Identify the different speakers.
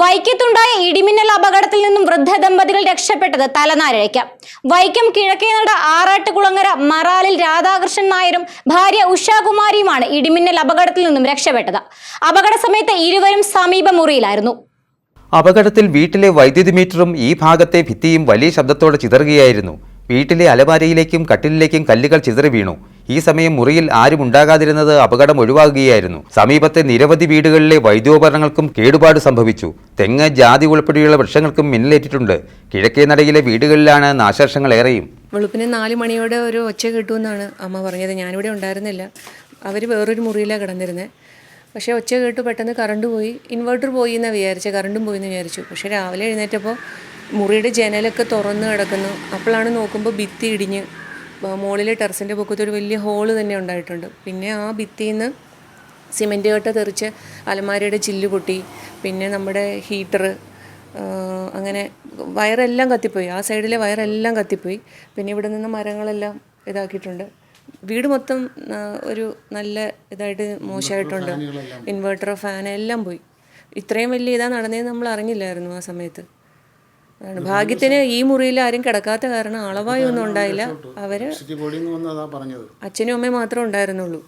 Speaker 1: വൈക്കത്തുണ്ടായ ഇടിമിന്നൽ അപകടത്തിൽ നിന്നും വൃദ്ധ ദമ്പതികൾ രക്ഷപ്പെട്ടത് തലനാരിഴയ്ക്ക്. വൈക്കം കിഴക്കേനട ആറാട്ടുകുളങ്ങര മറാലിൽ രാധാകൃഷ്ണൻ നായരും ഭാര്യ ഉഷാകുമാരിയുമാണ് ഇടിമിന്നൽ അപകടത്തിൽ നിന്നും രക്ഷപ്പെട്ടത്. അപകട സമയത്ത് ഇരുവരും സമീപ മുറിയിലായിരുന്നു
Speaker 2: അപകടത്തിൽ വീട്ടിലെ വൈദ്യുതി മീറ്ററും ഈ ഭാഗത്തെ ഭിത്തിയും വലിയ ശബ്ദത്തോടെ ചിതറുകയായിരുന്നു. വീട്ടിലെ അലമാരയിലേക്കും കട്ടിലിലേക്കും കല്ലുകൾ ചിതറി വീണു. ഈ സമയം മുറിയിൽ ആരും ഉണ്ടാകാതിരുന്നത് അപകടം ഒഴിവാകുകയായിരുന്നു. സമീപത്തെ നിരവധി വീടുകളിലെ വൈദ്യോപകരണങ്ങൾക്കും കേടുപാട് സംഭവിച്ചു. തെങ്ങ് ജാതി ഉൾപ്പെടെയുള്ള വൃക്ഷങ്ങൾക്കും മിന്നലേറ്റിട്ടുണ്ട്. കിഴക്കേ നടയിലെ വീടുകളിലാണ് നാശനഷ്ടങ്ങൾ ഏറെയും.
Speaker 3: വെളുപ്പിന് നാല് മണിയോടെ ഒരു ഒച്ച കിട്ടുമെന്നാണ് അമ്മ പറഞ്ഞത്. ഞാനിവിടെ ഉണ്ടായിരുന്നില്ല. അവർ വേറൊരു മുറിയിലാണ് കിടന്നിരുന്നത് പക്ഷേ ഒച്ച കേട്ട് പെട്ടെന്ന് കറണ്ട് പോയി. ഇൻവെർട്ടർ പോയി എന്നാണ് വിചാരിച്ചത് കറണ്ടും പോയി എന്ന് വിചാരിച്ചു. പക്ഷേ രാവിലെ എഴുന്നേറ്റപ്പോൾ മുറിയുടെ ജനലൊക്കെ തുറന്ന് കിടക്കുന്നു. അപ്പോഴാണ് നോക്കുമ്പോൾ ഭിത്തി ഇടിഞ്ഞ് മുകളിലെ ടെറസിന്റെ പൊക്കത്ത് ഒരു വലിയ ഹോൾ തന്നെ ഉണ്ടായിട്ടുണ്ട്. പിന്നെ ആ ഭിത്തിയിൽ നിന്ന് സിമെന്റ് കട്ട തെറിച്ച് അലമാരയുടെ ചില്ല് പൊട്ടി പിന്നെ നമ്മുടെ ഹീറ്റർ അങ്ങനെ വയറെല്ലാം കത്തിപ്പോയി. ആ സൈഡിലെ വയറെല്ലാം കത്തിപ്പോയി. പിന്നെ ഇവിടെ നിന്ന് മരങ്ങളെല്ലാം ഇതാക്കിയിട്ടുണ്ട്. വീട് മൊത്തം ഒരു നല്ല ഇതായിട്ട് മോശമായിട്ടുണ്ട്. ഇൻവെർട്ടർ ഫാൻ എല്ലാം പോയി. ഇത്രയും വലിയ ഇതാ നടന്നതെന്ന് നമ്മൾ അറിഞ്ഞില്ലായിരുന്നു ആ സമയത്ത്. ഭാഗ്യത്തിന് ഈ മുറിയിൽ ആരും കിടക്കാത്ത കാരണം ആളവായൊന്നും ഉണ്ടായില്ല.
Speaker 4: അവർ
Speaker 3: അച്ഛനും അമ്മയും മാത്രമേ ഉണ്ടായിരുന്നുള്ളൂ.